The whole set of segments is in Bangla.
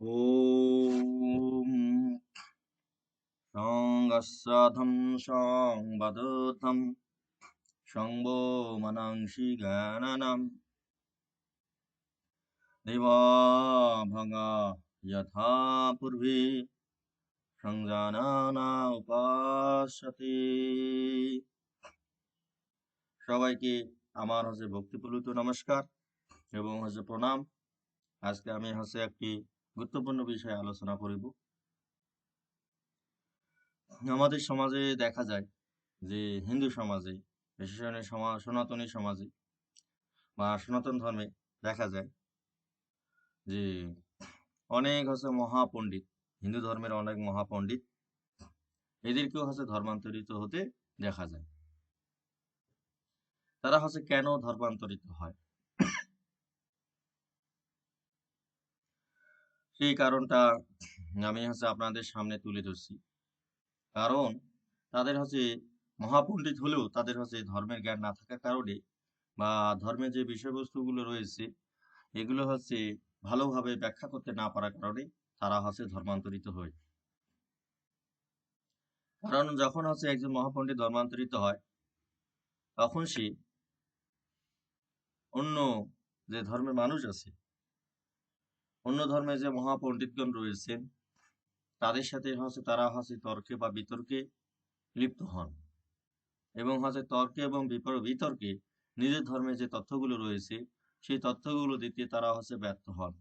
ॐ সংবদথম সংবো মনাংসি জ্ঞাননম দেবা ভগা যথা পূর্বে সংজানানা উপাসতে সবাইকে আমার হচ্ছে ভক্তিপ্রলুত নমস্কার এবং হচ্ছে প্রণাম। আজকে আমি হচ্ছে একটি গুরুত্বপূর্ণ বিষয়ে আলোচনা করিব। আমাদের সমাজে দেখা যায় যে হিন্দু সমাজে, বিশেষ করে সমাজ সনাতনী সমাজে বা সনাতন ধর্মে দেখা যায় যে অনেক হচ্ছে মহাপণ্ডিত, হিন্দু ধর্মের অনেক মহাপণ্ডিত এদেরকেও হচ্ছে ধর্মান্তরিত হতে দেখা যায়। তারা হচ্ছে কেন ধর্মান্তরিত হয়? সেই কারণটা আমি হচ্ছে আপনাদের সামনে তুলে ধরছি। কারণ তাদের হচ্ছে মহাপণ্ডিত হলেও তাদের হচ্ছে ধর্মের জ্ঞান না থাকার কারণে বা ধর্মের যে বিষয়বস্তুগুলো রয়েছে, এগুলো হচ্ছে ভালোভাবে ব্যাখ্যা করতে না পারার কারণে তারা হচ্ছে ধর্মান্তরিত হয়। কারণ যখন হচ্ছে একজন মহাপণ্ডিত ধর্মান্তরিত হয়, তখন সে অন্য যে ধর্মের মানুষ আছে অন্য ধর্মের যে মহাপণ্ডিতগণ রয়েছেন, তাদের সাথে হচ্ছে তারা হচ্ছে তর্কে বা বিতর্কে লিপ্ত হন। এবং হচ্ছে তর্কে এবং বিতর্কে নিজের ধর্মে যে তথ্যগুলো রয়েছে, সেই তথ্যগুলো দিতে তারা হচ্ছে ব্যর্থ হন।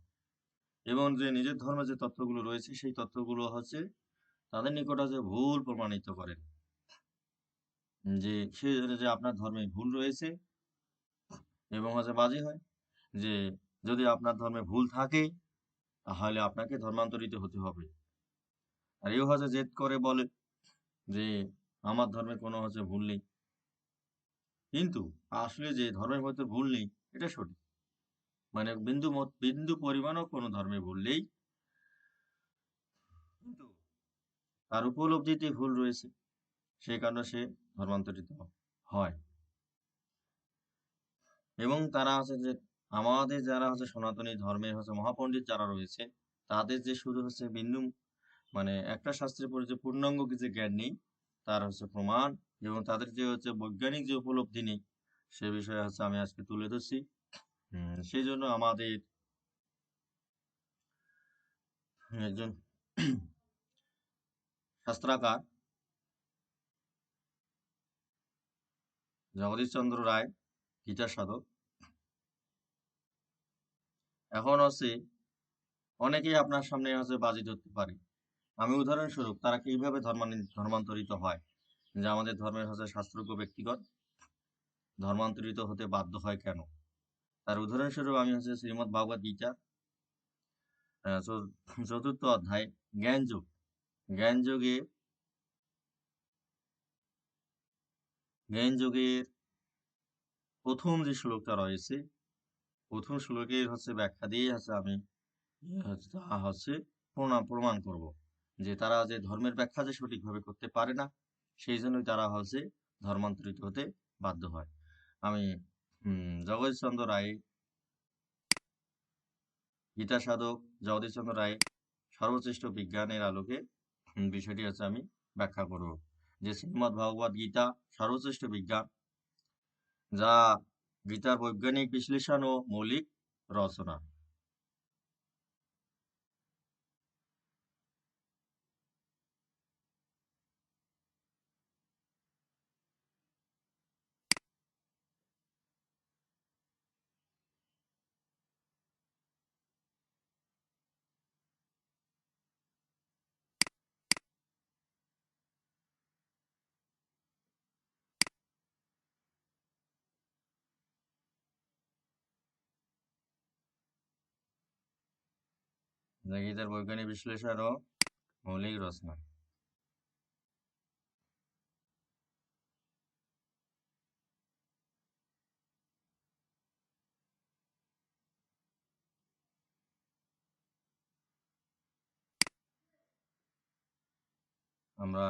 এবং যে নিজের ধর্মে যে তথ্যগুলো রয়েছে, সেই তথ্যগুলো হচ্ছে তাদের নিকট হচ্ছে ভুল প্রমাণিত করেন। যে সে যে আপনার ধর্মে ভুল রয়েছে এবং হচ্ছে বাজি হয়, যে যদি আপনার ধর্মে ভুল থাকে তাহলে আপনাকে ধর্মান্তরিত হতে হবে। আর এও হচ্ছে জেদ করে বলে যে, আমার ধর্মে কোনো হচ্ছে ভুল নেই। কিন্তু আসলে যে ধর্মের মধ্যে ভুল নেই, এটা সঠিক। মানে বিন্দু মত, বিন্দু পরিমাণও কোনো ধর্মে ভুল নেই। কিন্তু তার উপলব্ধিতে ভুল রয়েছে। সে কারণে সে ধর্মান্তরিত হয়। এবং তারা আছে যে আমাদের যারা হচ্ছে সনাতনী ধর্মের হচ্ছে মহাপণ্ডিত যারা রয়েছে, তাদের যে শুধু হচ্ছে বিন্দু মানে একটা শাস্ত্রের পরে যে পূর্ণাঙ্গ কিছু জ্ঞান নেই, তার হচ্ছে প্রমাণ এবং তাদের যে হচ্ছে বৈজ্ঞানিক যে উপলব্ধি নেই, সে বিষয়ে হচ্ছে আমি আজকে তুলে ধরছি। সেই জন্য আমাদের একজন শাস্ত্রাকার জগদীশ চন্দ্র রায় গীতা সাধক এখন হচ্ছে অনেকেই আপনার সামনে হচ্ছে বাজি ধরতে পারে। আমি উদাহরণস্বরূপ, তারা কীভাবে ধর্মান্তরিত হয়? যে আমাদের ধর্মের হচ্ছে শাস্ত্রজ্ঞ ব্যক্তিগত ধর্মান্তরিত হতে বাধ্য হয় কেন? তার উদাহরণস্বরূপ আমি হচ্ছে শ্রীমদ ভাগবত গীতা চতুর্থ অধ্যায়, জ্ঞান যোগ। জ্ঞান যোগে, জ্ঞান যোগের প্রথম যে শ্লোকটা রয়েছে প্রথম শ্লোকের হচ্ছে ব্যাখ্যা দিয়ে হচ্ছে আমি তা হচ্ছে প্রমাণ প্রমাণ করব যে তারা যে ধর্মের ব্যাখ্যা যে সঠিকভাবে করতে পারে না সেই জন্যই তারা হচ্ছে ধর্মান্তরিত হতে বাধ্য হয়। আমি জগদীশচন্দ্র রায় গীতা সাধক জগদীশচন্দ্র রায় সর্বশ্রেষ্ঠ বিজ্ঞানের আলোকে বিষয়টি হচ্ছে আমি ব্যাখ্যা করব যে শ্রীমদ ভগবত গীতা সর্বশ্রেষ্ঠ বিজ্ঞান যা গীতার বৈজ্ঞানিক বিশ্লেষণ ও মৌলিক রচনা। গীতার বৈজ্ঞানিক বিশ্লেষণ ও মৌলিক রচনা। আমরা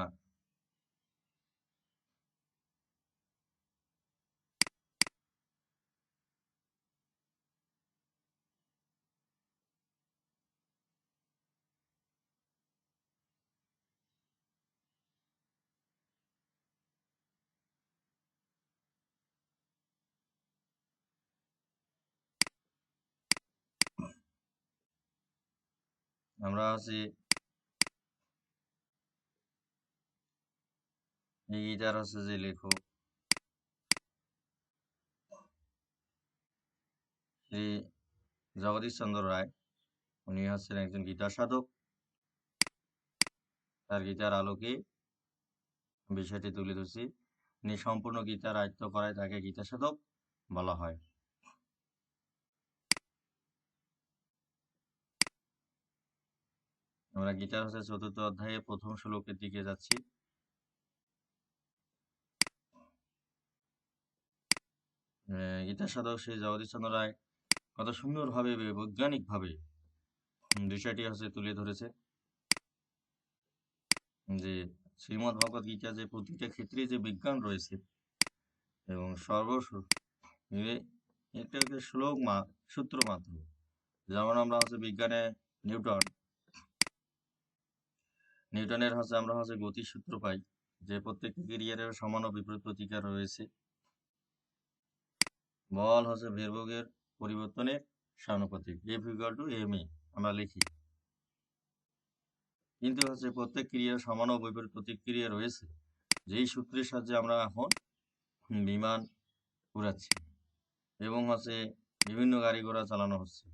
আমরা আছি এই গীতার হচ্ছে যে লেখক। শ্রী জগদীশ চন্দ্র রায়, উনি হচ্ছেন একজন গীতা সাধক। তার গীতার আলোকে বিষয়টি তুলে ধরছি। তিনি সম্পূর্ণ গীতার আয়ত্ত করায় তাকে গীতা সাধক বলা হয়। আমরা গীতার হচ্ছে চতুর্থ অধ্যায়ে প্রথম শ্লোকের দিকে যাচ্ছি। গীতা সাধক শ্রী জগদীশচন্দ্র রায় কত সুন্দরভাবে, বৈজ্ঞানিকভাবে বিষয়টি হচ্ছে তুলে ধরেছে যে শ্রীমদ্ ভগবত গীতা যে প্রতিটা ক্ষেত্রে যে বিজ্ঞান রয়েছে এবং সর্বস্ব একটা শ্লোক মা, সূত্র মাত্র যেমন আমরা হচ্ছে বিজ্ঞানে নিউটন নিউটনের হচ্ছে আমরা হচ্ছে গতির সূত্র পাই, যে প্রত্যেকটি ক্রিয়ারের সমান ও বিপরীত প্রতিকার রয়েছে। বল হচ্ছে ভেরভোগের পরিবর্তনের সমানুপাতিক F equal to M A আমরা লিখি। কিন্তু হচ্ছে প্রত্যেক ক্রিয়ার সমান ও বিপরীত প্রতিক্রিয়া রয়েছে, যেই সূত্রের সাহায্যে আমরা এখন বিমান উড়াচ্ছি এবং হচ্ছে বিভিন্ন গাড়ি ঘোড়া চালানো হচ্ছে।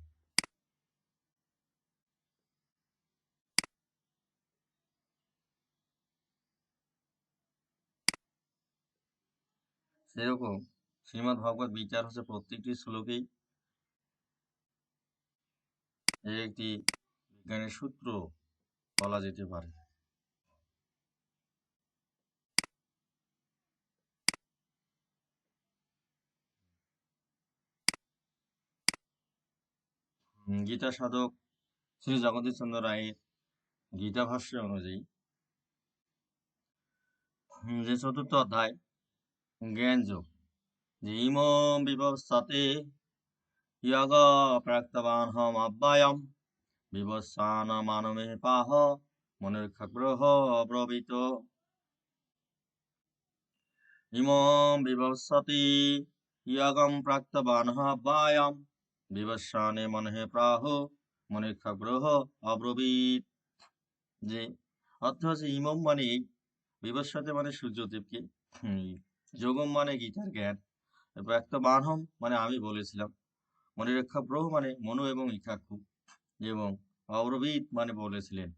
সেরকম। শ্রীমৎ ভগবত বিচার হচ্ছে প্রত্যেকটি শ্লোকেই একটি বিজ্ঞানের সূত্র বলা যেতে পারে। গীতা সাধক শ্রী জগদীশ চন্দ্র রায়ের গীতা ভাষ্য অনুযায়ী যে চতুর্থ অধ্যায় জ্ঞান যোগ যে ইমম বিভবসাতে ইয়গ প্রাক্তবান হম অব্যয়ম বিবস্বান মানমে পাহ মনের খাগ্রহ অব্রবীত ইমম বিভবসতি ইয়গম প্রাক্তবান অব্যয়ম বিবস্বানে মনহে প্রাহ মনের খাগ্রহ অব্রবীত যে অর্থ হচ্ছে ইমম মানে এই মানে সূর্যদেবকে যোগম মানে গীতার জ্ঞান। একটা বানহম মানে আমি বলেছিলাম। মনিরক্ষা ব্রহ মানে মনু এবং ইকাক্ষু এবং অব্রবীত মানে বলেছিলেন।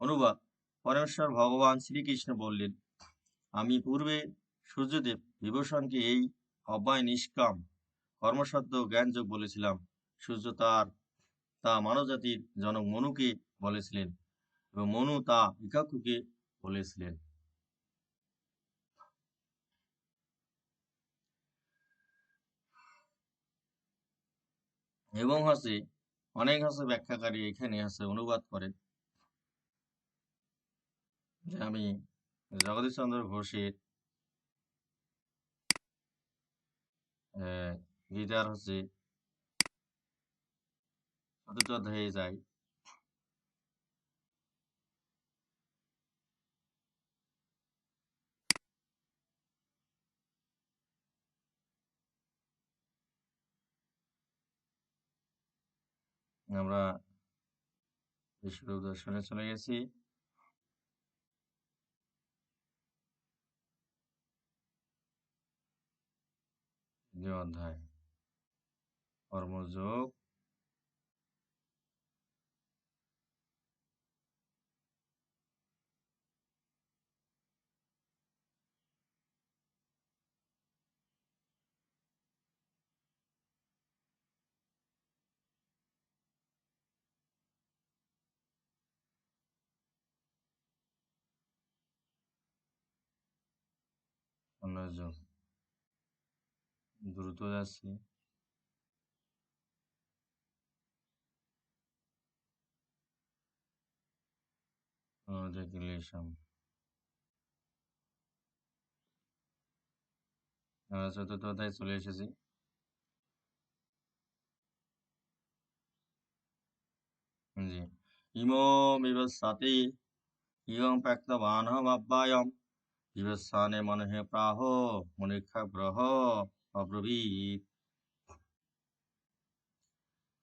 অনুবাদ পরমেশ্বর ভগবান শ্রীকৃষ্ণ বললেন, আমি পূর্বে সূর্যদেব বিভূষণকে এই অব্যয় নিষ্কাম কর্মসাধ্য জ্ঞানযোগ বলেছিলাম। সূর্য তার, তা মানবজাতির জনক মনুকে বলেছিলেন এবং মনু তা ইকাক্ষুকে বলেছিলেন। এবং হচ্ছে অনেক হচ্ছে ব্যাখ্যাকারী এখানে আছে অনুবাদ করে যে আমি জগদীশ চন্দ্র ঘোষের গীতার হচ্ছে চতুর্থ অধ্যায়ে যাই। আমরা বিষ্ণু দর্শনে চলে গেছি। অধ্যায়। কর্মযোগ কর্মযোগ দ্রুত যাচ্ছি চলে এসেছি। জি। ইমো বিবস্বাতে ইয়ং প্রাক্তবানহম অব্যয়ম বিবস্বানে মনহে প্রাহ মনিক্ষা গ্রহ অব্রবীত।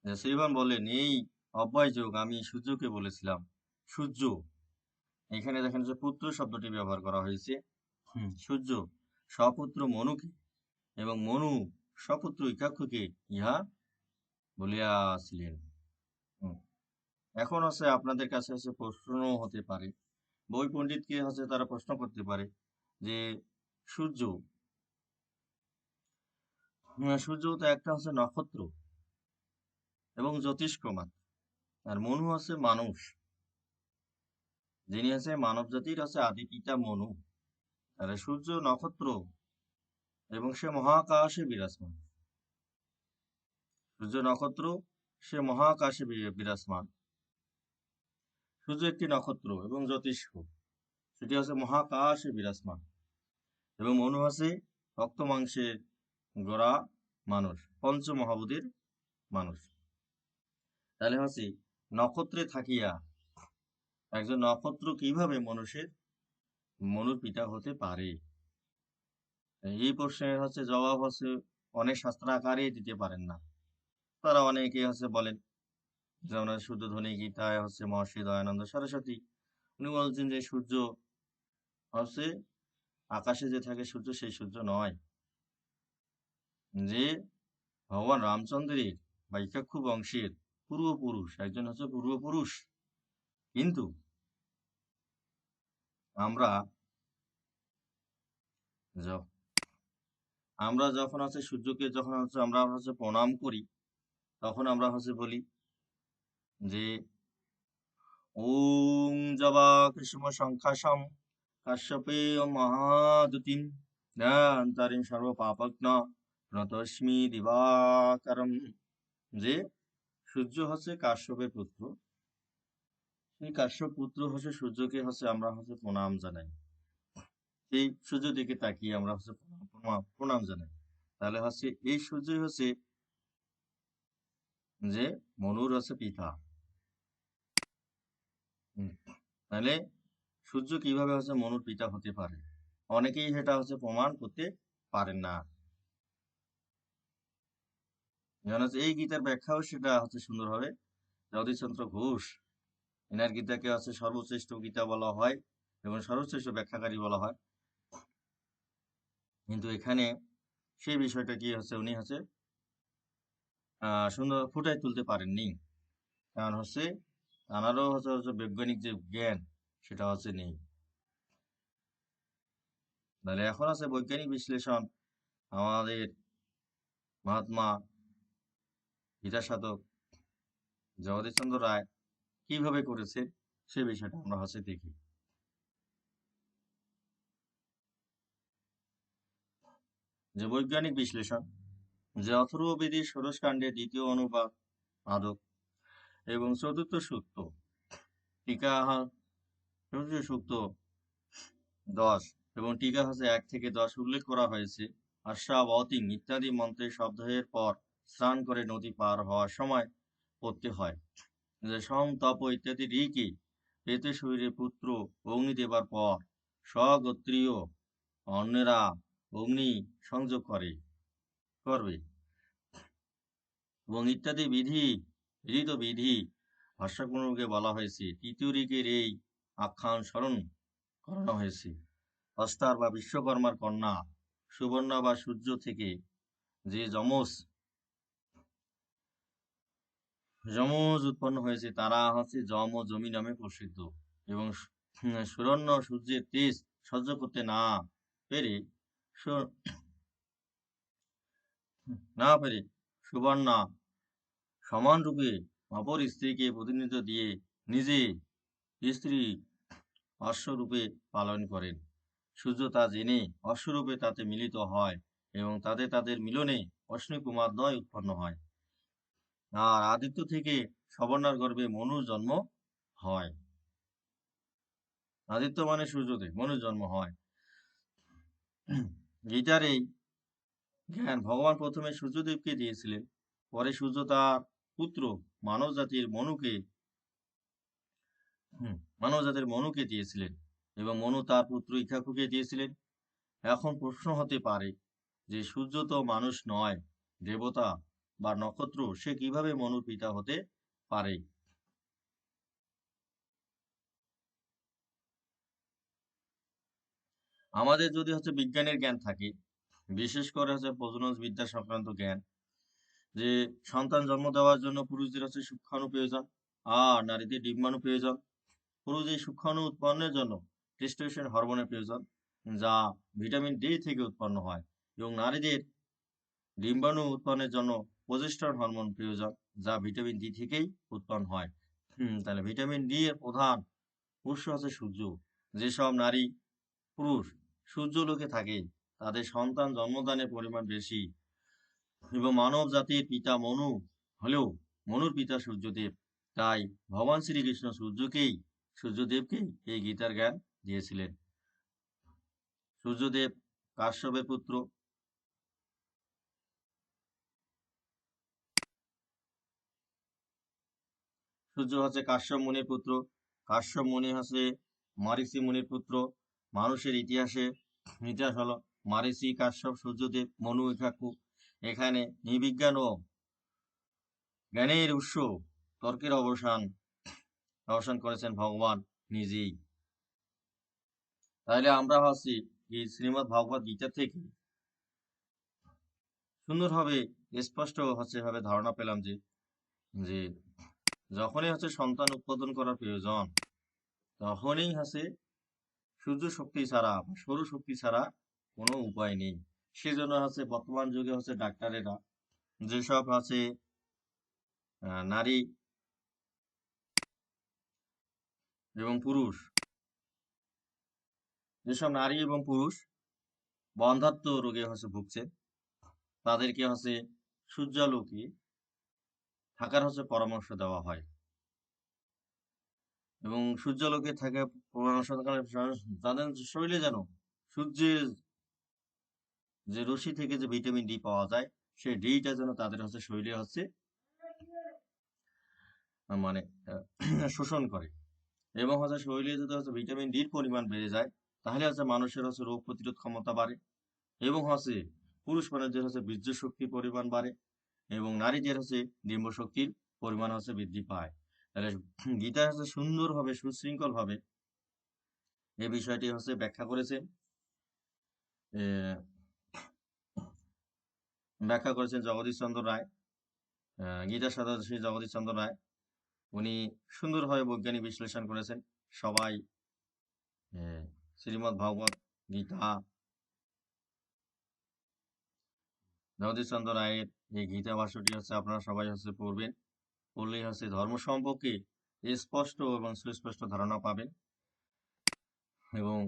যে শ্রীমান বলেন এই অব্যয় যোগ আমি সূর্যকে বলেছিলাম। সূর্য। এখানে দেখেন যে পুত্র শব্দটি ব্যবহার করা হয়েছে। সূর্য সপুত্র মনুকে এবং মনু স্বপুত্র ইকাক্ষকে ইহা বলিয়াছিলেন। এখন হচ্ছে আপনাদের কাছে হচ্ছে প্রশ্ন হতে পারে। বই পণ্ডিতকে হচ্ছে তারা প্রশ্ন করতে পারে। যে সূর্য। সূর্য তো একটা হচ্ছে নক্ষত্র এবং জ্যোতিষ্ক মাত্র। আর মনু হচ্ছে মানুষ। যিনি হচ্ছে মানব জাতির হচ্ছে আদি পিতা মনু। তাহলে সূর্য নক্ষত্র এবং সে মহাকাশে বিরাজমান। সূর্য নক্ষত্র, সে মহাকাশে বিরাজমান। সূর্য একটি নক্ষত্র এবং জ্যোতিষ্ক। সেটি হচ্ছে মহাকাশে বিরাজমান। এবং মনু আছে রক্ত মাংসের গড়া মানুষ পঞ্চ মহাবুদের মানুষ। তাহলে হচ্ছে নক্ষত্রে থাকিয়া একজন নক্ষত্র কীভাবে মানুষের মনুর পিতা হতে পারে? এই প্রশ্নের হচ্ছে জবাব হচ্ছে অনেক শাস্ত্র আকারে দিতে পারেন না। তারা অনেকে হচ্ছে বলেন, যেমন শুদ্ধ ধ্বনি গীতায় হচ্ছে মহর্ষি দয়ানন্দ সরস্বতী, উনি বলছেন যে সূর্য হচ্ছে আকাশে যে থাকে সূর্য, সেই সূর্য নয়। যে ভগবান রামচন্দ্রের বা ইকাক্ষু বংশের পূর্বপুরুষ, একজন হচ্ছে পূর্বপুরুষ। কিন্তু আমরা আমরা যখন হচ্ছে সূর্যকে যখন হচ্ছে আমরা হচ্ছে প্রণাম করি, তখন আমরা হচ্ছে বলি যে, ওম জবা কৃষ্ণ সংখ্যাসম কাশ্যপে মহাদুতিম দিবাকরম। যে সূর্য হচ্ছে কাশ্যপের পুত্র, সেই কাশ্যপ পুত্র হচ্ছে সূর্যকে হচ্ছে আমরা হচ্ছে প্রণাম জানাই। এই সূর্য দিকে তাকিয়ে আমরা হচ্ছে প্রণাম জানাই। তাহলে হচ্ছে এই সূর্যই হচ্ছে যে মনুর হচ্ছে পিতা। তাহলে সূর্য কীভাবে হচ্ছে মনুর পিতা হতে পারে? অনেকেই সেটা হচ্ছে প্রমাণ করতে পারেন না। এই গীতার ব্যাখ্যাও সেটা হচ্ছে সুন্দরভাবে। জগদীশচন্দ্র ঘোষ, এনার গীতাকে হচ্ছে সর্বশ্রেষ্ঠ গীতা বলা হয় এবং সর্বশ্রেষ্ঠ ব্যাখ্যাকারী বলা হয়। কিন্তু এখানে সেই বিষয়টা কি হচ্ছে উনি হচ্ছে সুন্দর ফুটাই তুলতে পারেননি। কারণ হচ্ছে হচ্ছে হচ্ছে বৈজ্ঞানিক যে জ্ঞান সেটা হচ্ছে নেই। তাহলে এখন আছে বৈজ্ঞানিক বিশ্লেষণ, আমাদের মহাত্মা গীতা সাধক জগদীশচন্দ্র রায় কীভাবে করেছে সে বিষয়টা আমরা হচ্ছে দেখি। যে বৈজ্ঞানিক বিশ্লেষণ, যে অথর্ববেদী ষোড়শকাণ্ডের দ্বিতীয় অনুবাদ আদক এবং চতুর্থ সূক্ত টিকা চতুর্থ সূক্ত দশ এবং টিকা হচ্ছে এক থেকে দশ উল্লেখ করা হয়েছে। আশাবতিং ইত্যাদি মন্ত্রের শব্দের পর স্নান করে নদী পার হওয়ার সময় পড়তে হয়। সম, তপ ইত্যাদি ঋকি এতে শরীরে পুত্র অগ্নি দেবার পর স্বগোত্রীয় অন্যেরা অগ্নি সংযোগ করে, করবে এবং ইত্যাদি বিধি বিহিত বিধি ভাষ্যকুণকে বলা হয়েছে। তৃতীয় ঋকের এই আখ্যান স্মরণ করানো হয়েছে। অস্তার বা বিশ্বকর্মার কন্যা সুবর্ণা বা সূর্য থেকে যে যমজ যমজ উৎপন্ন হয়েছে, তারা হচ্ছে যম জমি নামে প্রসিদ্ধ এবং সুরণ্য সূর্যের তেজ সহ্য করতে না পেরে না পেরে সুবর্ণা সমান রূপে অপর স্ত্রীকে প্রতিনিধিত্ব দিয়ে নিজে স্ত্রী অশ্বরূপে পালন করেন। সূর্য তা জেনে অশ্বরূপে তাতে মিলিত হয় এবং তাতে তাদের মিলনে অশ্বিনী কুমার দ্বয় উৎপন্ন হয়। আর আদিত্য থেকে সবর্ণার গর্ভে মনুর জন্ম হয়। আদিত্য মানে সূর্যদেব মনুর জন্ম হয়। গীতার এই জ্ঞান ভগবান প্রথমে সূর্যদেবকে দিয়েছিলেন। পরে সূর্য তার পুত্র মানব জাতির মনুকে মানবজাতির মনুকে দিয়েছিলেন এবং মনু তার পুত্র ইকাকুকে দিয়েছিলেন, এখন প্রশ্ন হতে পারে যে সূর্য তো মানুষ নয়, দেবতা বা নক্ষত্র, সে কীভাবে মনু পিতা হতে পারে? আমাদের যদি হচ্ছে বিজ্ঞানের জ্ঞান থাকে, বিশেষ করে হচ্ছে প্রজননবিদ্যা সংক্রান্ত জ্ঞান, যে সন্তান জন্ম দেওয়ার জন্য পুরুষদের হচ্ছে সূক্ষ্মাণু প্রয়োজন, আর নারীদের ডিম্বাণু প্রয়োজন পুরুষদের সূক্ষ্মাণু উৎপন্নের জন্য টেস্টোস্টেরন হরমোনের প্রয়োজন, যা ভিটামিন ডি থেকে উৎপন্ন হয় এবং নারীদের ডিম্বাণু উৎপন্নের জন্য প্রজেস্টরন হরমোন প্রয়োজন, যা ভিটামিন ডি থেকেই উৎপন্ন হয়। তাহলে ভিটামিন ডি এর প্রধান উৎস হচ্ছে সূর্য। যেসব নারী পুরুষ সূর্যলোকে থাকে, তাদের সন্তান জন্মদানের পরিমাণ বেশি এবং মানব জাতির পিতা মনু হলেও মনুর পিতা সূর্যদেব। তাই ভগবান শ্রীকৃষ্ণ সূর্যকেই সূর্যদেবকেই এই গীতার জ্ঞান দিয়েছিলেন। সূর্যদেব কাশ্যপের পুত্র। সূর্য হচ্ছে কাশ্যপ মুনির পুত্র। কাশ্যপ মুনি হচ্ছে মরিচি মুনির পুত্র। মানুষের ইতিহাসে ইতিহাস হলো মারিচি কাশ্যপ, সূর্যদেব, মনু, ইকাকু। এখানে নিবিজ্ঞান ও জ্ঞানের উৎস তর্কের অবসান। অবসান করেছেন ভগবান নিজেই। তাহলে আমরা ভাবছি এই শ্রীমৎ ভগবত গীতা থেকে সুন্দরভাবে স্পষ্ট হচ্ছে ভাবে ধারণা পেলাম যে যে যখনই হচ্ছে সন্তান উৎপাদন করার প্রয়োজন, তখনই হচ্ছে সূর্য শক্তি ছাড়া সৌর শক্তি ছাড়া কোনো উপায় নেই। সেজন্য হচ্ছে বর্তমান যুগে হচ্ছে ডাক্তারেরা যেসব আছে নারী এবং পুরুষ। যেসব নারী এবং পুরুষ বন্ধাত্ম রোগে হচ্ছে ভুগছে, তাদেরকে হচ্ছে সূর্যালোকে থাকার হচ্ছে পরামর্শ দেওয়া হয়। এবং সূর্যালোকে থাকা পরামর্শ তাদের শরীরে যেন সূর্যের যে রশ্মি থেকে যে ভিটামিন ডি পাওয়া যায়, সেই ডিটা যেন তাদের হচ্ছে শরীরে হচ্ছে মানে শোষণ করে। এবং হচ্ছে শরীরে যদি হচ্ছে ভিটামিন ডির পরিমাণ বেড়ে যায়, তাহলে হচ্ছে মানুষের হচ্ছে রোগ প্রতিরোধ ক্ষমতা বাড়ে এবং হচ্ছে পুরুষ মানুষদের হচ্ছে বীর্য শক্তির পরিমাণ বাড়ে এবং নারীদের হচ্ছে ডিম্ব শক্তির পরিমাণ হচ্ছে বৃদ্ধি পায়। তাহলে গীতা হচ্ছে সুন্দরভাবে সুশৃঙ্খল ভাবে এই বিষয়টি হচ্ছে ব্যাখ্যা করেছেন। ব্যাখ্যা করেছেন জগদীশ চন্দ্র রায় সাথে শ্রী জগদীশ চন্দ্র রায়। উনি সুন্দরভাবে বৈজ্ঞানিক বিশ্লেষণ করেছেন। সবাই আহ, শ্রীমদ্ ভাগবত গীতা জগদীশ চন্দ্র রায়ের এই গীতা ভাষ্যটি হচ্ছে আপনারা সবাই হচ্ছে পড়বেন। পড়লেই হচ্ছে ধর্ম সম্পর্কে স্পষ্ট এবং সুস্পষ্ট ধারণা পাবেন। এবং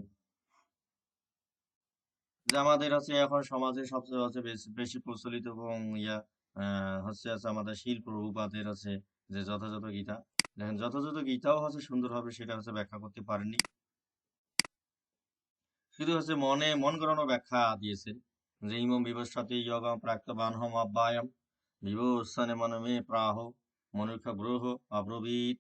যে আমাদের হচ্ছে এখন সমাজে সবচেয়ে হচ্ছে বেশি প্রচলিত এবং ইয়া আহ, হচ্ছে আছে আমাদের শিল প্রভুপাদের আছে যে যথাযথ গীতা। দেখেন, যথাযথ গীতাও হচ্ছে সুন্দরভাবে সেটা হচ্ছে ব্যাখ্যা করতে পারেননি। শুধু হচ্ছে মনে, মন করানো ব্যাখ্যা দিয়েছেন যে, ইমম বিভস্বতি যোগম প্রাক্তবান হম অব্যায়াম বিভস্থানে মনমে প্রাহ মনুষ্য গ্রহ অব্রবীত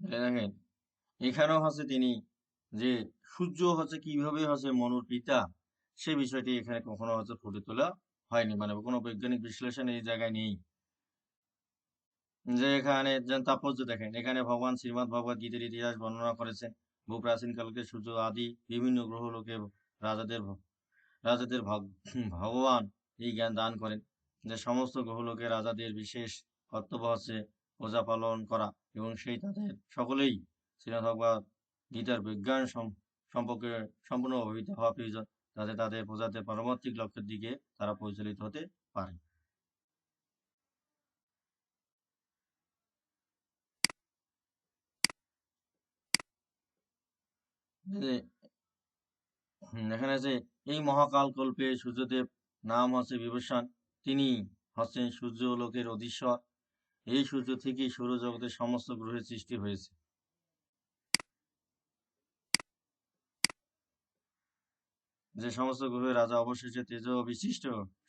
দেখেন এখানেও হচ্ছে তিনি যে সূর্য হচ্ছে কীভাবে হচ্ছে মনুর পিতা, সে বিষয়টি এখানে কখনো হচ্ছে ফুটে তোলা হয়নি। মানে কোনো বৈজ্ঞানিক বিশ্লেষণ এই জায়গায় নেই। যে এখানে তাৎপর্য দেখেন, এখানে ভগবান শ্রীমৎ ভগবত গীতার ইতিহাস বর্ণনা করেছেন বহু প্রাচীন কালকে সূর্য আদি বিভিন্ন গ্রহ লোকে রাজাদের রাজাদের ভগবান এই জ্ঞান দান করেন। যে সমস্ত গ্রহ গ্রহলোকে রাজাদের বিশেষ কর্তব্য হচ্ছে প্রজা পালন করা এবং সেই তাদের সকলেই শ্রীমৎ ভগবত গীতার বিজ্ঞান সম্পর্কে সম্পূর্ণ অভিহিত হওয়া প্রয়োজন, যাতে তাদের প্রজাদের পারমার্থিক লক্ষ্যের দিকে তারা পরিচালিত হতে পারে। এখানে আছে, এই মহাকাল কল্পে সূর্যদেব নাম হচ্ছে বিভূষণ। তিনি হচ্ছেন সূর্য লোকের অধীশ্বর। এই সূর্য থেকেই সৌরজগতের সমস্ত গ্রহের সৃষ্টি হয়েছে। যে সমস্ত গ্রহের রাজা অবশেষে তেজ বিশিষ্ট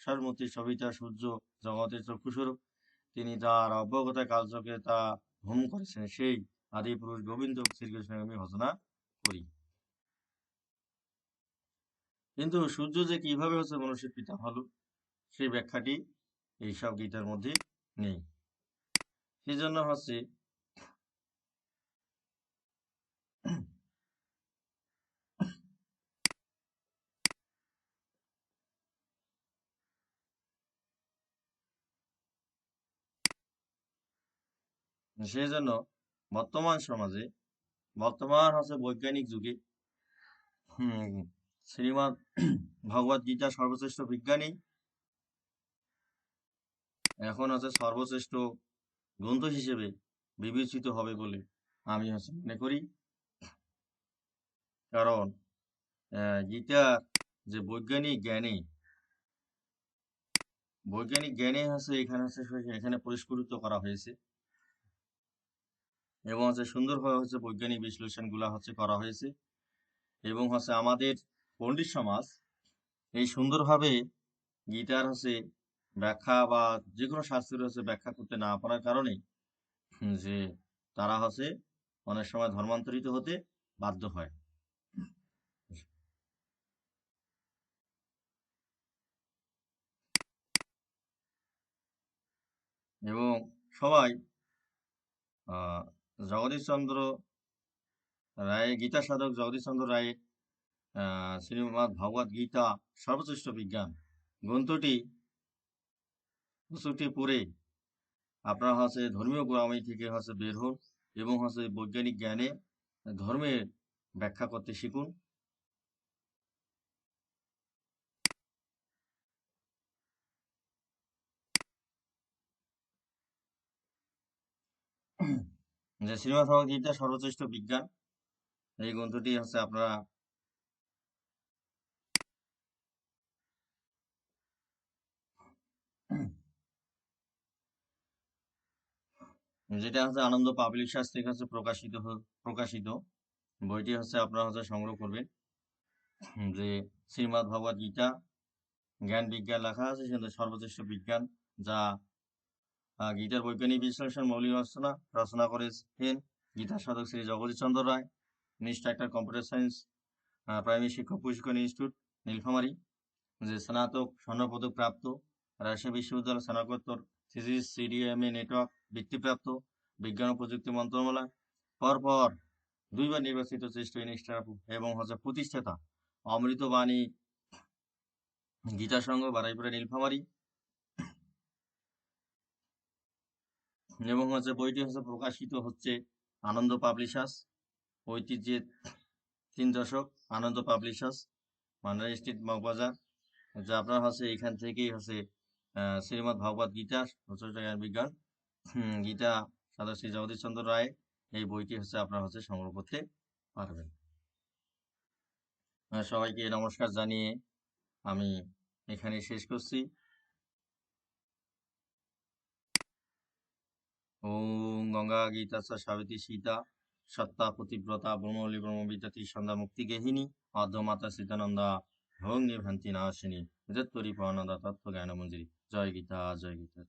সর্বমূর্তি সবিতা সূর্য জগতের চক্ষুস্বরূপ তিনি তার অব্যগতা কালচকে তা হোম করেছেন, সেই আদি পুরুষ গোবিন্দ শ্রীকৃষ্ণকে আমি ভজনা করি। কিন্তু সূর্য যে কীভাবে হচ্ছে মনুষ্যের পিতা হলো সেই ব্যাখ্যাটি এইসব গীতার মধ্যে নেই। সেই জন্য হচ্ছে সেই জন্য বর্তমান সমাজে, বর্তমান হচ্ছে বৈজ্ঞানিক যুগে শ্রীমৎ ভগবত গীতা সর্বশ্রেষ্ঠ বিজ্ঞানী, এখন হচ্ছে সর্বশ্রেষ্ঠ গ্রন্থ হিসেবে বিবেচিত হবে বলে আমি হচ্ছে মনে করি। কারণ গীতার যে বৈজ্ঞানিক জ্ঞানে বৈজ্ঞানিক জ্ঞানে হচ্ছে এখানে এখানে পরিষ্কৃত করা হয়েছে। এবং হচ্ছে সুন্দরভাবে হচ্ছে বৈজ্ঞানিক বিশ্লেষণগুলা হচ্ছে করা হয়েছে। এবং হচ্ছে আমাদের পণ্ডিত সমাজ এই সুন্দরভাবে গীতার হচ্ছে ব্যাখ্যা বা যে কোনো শাস্ত্রের হচ্ছে ব্যাখ্যা করতে না পারার কারণে যে তারা হচ্ছে অনেক সময় ধর্মান্তরিত হতে বাধ্য হয়। এবং সবাই জগদীশচন্দ্র রায় গীতা সাধক জগদীশচন্দ্র রায়ের আহ শ্রীমৎ ভগবত গীতা, সর্বশ্রেষ্ঠ বিজ্ঞান। গ্রন্থটি পুস্তকটি পড়ে আপনারা হচ্ছে ধর্মীয় গোড়ামি থেকে হচ্ছে বের হন এবং হচ্ছে বৈজ্ঞানিক জ্ঞানে ধর্মের ব্যাখ্যা করতে শিখুন। যে শ্রীমৎ ভগবত গীতা সর্বশ্রেষ্ঠ বিজ্ঞান, এই গ্রন্থটি হচ্ছে আপনারা যেটা হচ্ছে আনন্দ পাবলিশার্স থেকে হচ্ছে প্রকাশিত প্রকাশিত। বইটি হচ্ছে আপনারা হচ্ছে সংগ্রহ করবেন। যে শ্রীমৎ ভগবত গীতা, জ্ঞান বিজ্ঞান লেখা আছে সেখানে সর্বশ্রেষ্ঠ বিজ্ঞান, যা গীতার বৈজ্ঞানিক বিশ্লেষণ মৌলিক রচনা রচনা করেছেন গীতার সাধক Shri Jagdishchandra Roy instructor computer science primary শিক্ষক প্রশিক্ষণ ইনস্টিটিউট, নীলফামারী, যে স্নাতক স্বর্ণপদক প্রাপ্ত, রাজশাহী বিশ্ববিদ্যালয় স্নাতকোত্তর থিসিস, সিডিএমএ নেটওয়ার্ক বৃত্তিপ্রাপ্ত, বিজ্ঞান ও প্রযুক্তি মন্ত্রণালয়, পরপর দুইবার নির্বাচিত শ্রেষ্ঠ ইনস্ট্রাক্টর এবং হচ্ছে প্রতিষ্ঠাতা অমৃতবাণী গীতা সংঘ বারাইপুরা নীলফামারী এবং হচ্ছে বইটি হচ্ছে প্রকাশিত হচ্ছে আনন্দ পাবলিশার্স। ঐতিহ্যের তিন দশক আনন্দ পাবলিশার্স মান্ডারি স্ট্রিট মগবাজার যা আপনার হচ্ছে এখান থেকেই হচ্ছে আহ, শ্রীমৎ ভগবত গীতা জ্ঞান বিজ্ঞান গীতা সাদা শ্রী জগদীশচন্দ্র রায় এই বইটি হচ্ছে আপনার হচ্ছে সংগ্রহ করতে পারবেন। সবাইকে নমস্কার জানিয়ে আমি এখানে শেষ করছি। ওম গঙ্গা গীতা সাবিত্রী সীতা সত্তা প্রতিব্রতা ব্রহ্মলি ব্রহ্মবিদ্যাতি সন্ধ্যা মুক্তি গেহিনী মাধ্যমাতা সীতানন্দা ভঙ্গি ভান্তি নাশিনী যত্তরি পরনন্দা তত্ত্ব জ্ঞান মঞ্জুরি জয় গীতা জয় গীতা।